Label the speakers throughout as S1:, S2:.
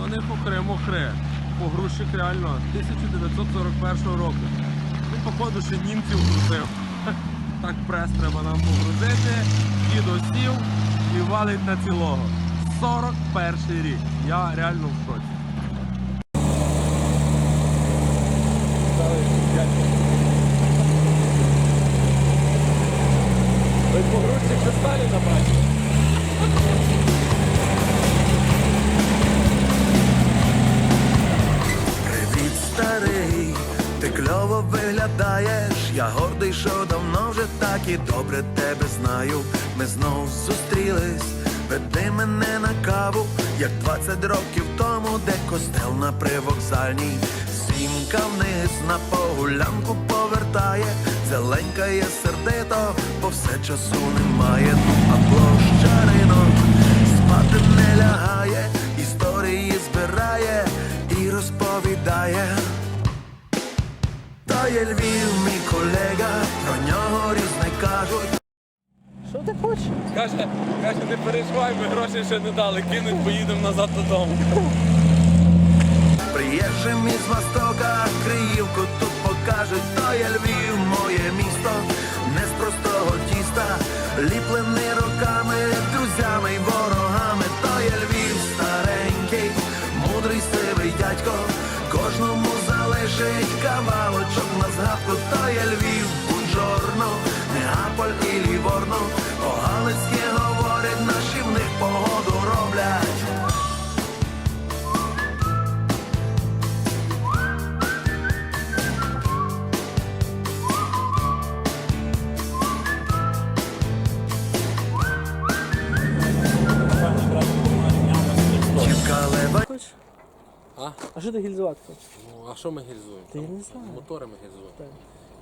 S1: то не похре-мохре. Погрузчик реально 1941 року. Він, походу, ще німців грузив. Так прес треба нам погрузити. Дід осів і валить на цілого. 41 рік. Я реально в шоці. Ви погрузчик ще Сталіна бачите?
S2: Кльово виглядаєш. Я гордий, що давно вже так і добре тебе знаю. Ми знов зустрілись, веди мене на каву, як 20 років тому, де костел на привокзальній. Сімка вниз на погулянку повертає, зеленькає сердито, бо все часу немає. Ну а площа Та є Львів, мій колега, про нього різне кажуть.
S3: Що ти хочеш?
S1: Каже, каже, не переживай, ми гроші ще не дали, кинуть, поїдемо назад додому.
S2: Приїжджим із Востока, Криївку тут покажуть, то є Львів, моє місто, не з простого тіста, ліплений роками, друзями й ворогами, то є Львів старенький, мудрий сивий дядько, кожному залишить кавалочок на згадку, то є Львів,
S1: А?
S3: Що ти гільзувати хочеш?
S1: Ну, а що ми гільзуємо?
S3: Та я
S1: Там
S3: не знаю.
S1: Мотори ми гільзуємо.
S3: Так.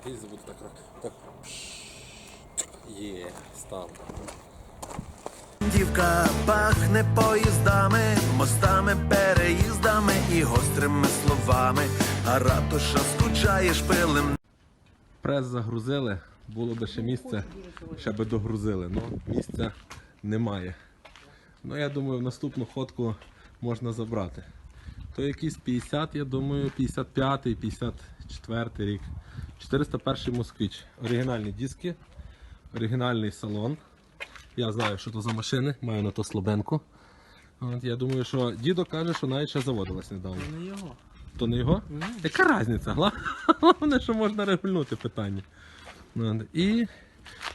S1: Гільзи будуть так. так. Є, став.
S2: Дівка пахне поїздами, мостами, переїздами і гострими словами. А ратуша скучає шпилем.
S1: Прес загрузили, було би ще місце, ще би догрузили. Ну, місця немає. Ну, я думаю, в наступну ходку можна забрати. То якийсь 50, я думаю, 55, 54 рік. 401 москвич. Оригінальні диски, оригінальний салон. Я знаю, що то за машини, маю на то слабенку. От, я думаю, що дідо каже, що навіть ще заводилась недавно.
S3: Це Не його.
S1: То не його? Яка різниця? Головне, що можна регульнути питання. От, І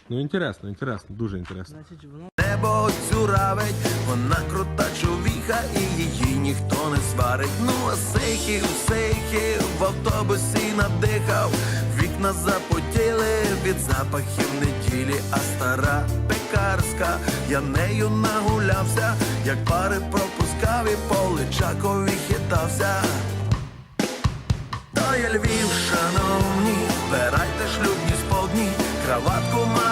S1: ну інтересно, інтересно, дуже інтересно.
S3: Значить, воно
S2: Небо цюравить, вона крута чувіха, і її ніхто не. Ну а сейхів, сейхів в автобусі надихав, вікна запотіли від запахів неділі, а стара пекарська, я нею нагулявся, як пари пропускав і по личакові хитався. То є Львів, шановні, збирайте шлюбні сподні, краватку маю.